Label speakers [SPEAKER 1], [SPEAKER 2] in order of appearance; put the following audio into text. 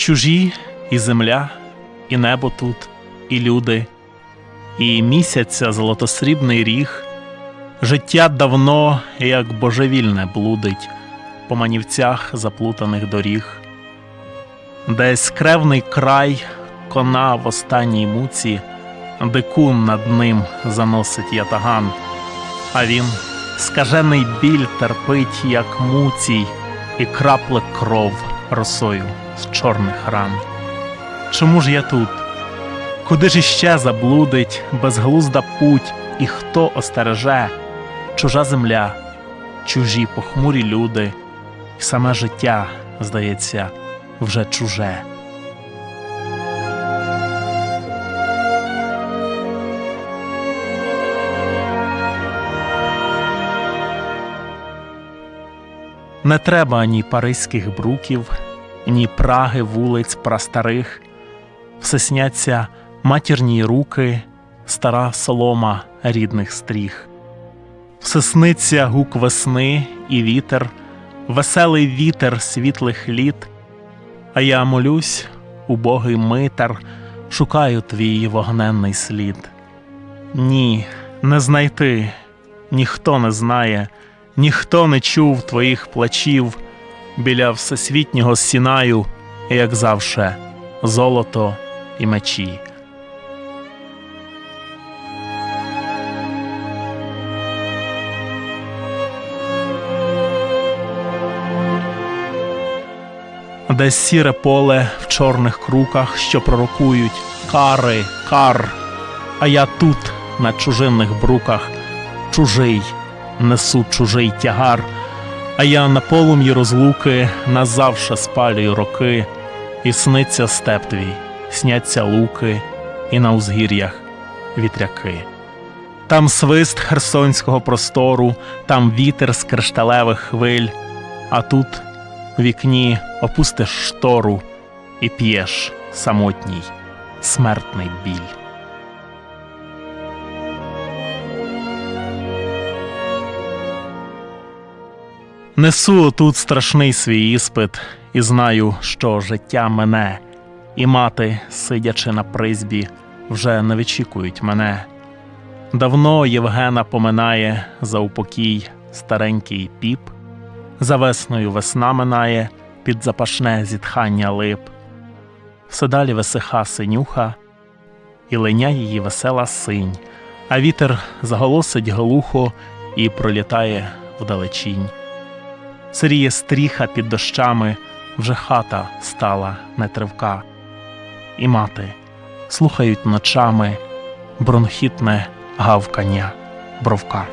[SPEAKER 1] Чужі і земля, і небо тут, і люди, і місяця золотосрібний ріг. Життя давно, як божевільне, блудить по манівцях заплутаних доріг. Десь кревний край кона в останній муці, дикун над ним заносить ятаган, а він скажений біль терпить, як муцій, і крапле кров росою з чорних ран. Чому ж я тут? Куди ж іще заблудить безглузда путь, і хто остереже? Чужа земля, чужі похмурі люди, і саме життя, здається, вже чуже. Не треба ні паризьких бруків, ні праги вулиць прастарих, все сняться матірні руки, стара солома рідних стріх. Все сниться гук весни і вітер, веселий вітер світлих літ, а я молюсь, убогий митар, шукаю твій вогненний слід. Ні, не знайти, ніхто не знає, ніхто не чув твоїх плачів біля всесвітнього сінаю, як завше, золото і мечі. Десь сіре поле в чорних круках, що пророкують кари, кар. А я тут, на чужинних бруках, чужий, несу чужий тягар, а я на полум'ї розлуки назавше спалюю роки, і сниться степ твій, сняться луки, і на узгір'ях вітряки. Там свист херсонського простору, там вітер з кришталевих хвиль, а тут у вікні опустиш штору і п'єш самотній смертний біль. Несу тут страшний свій іспит, і знаю, що життя мене, і мати, сидячи на призбі, вже не вичікують мене. Давно Євгена поминає за упокій старенький піп, за весною весна минає, під запашне зітхання лип. Все далі висиха синюха, і линя її весела синь, а вітер заголосить глухо і пролітає вдалечінь. Сиріє стріха під дощами, вже хата стала нетривка. І мати слухають ночами бронхітне гавкання бровка.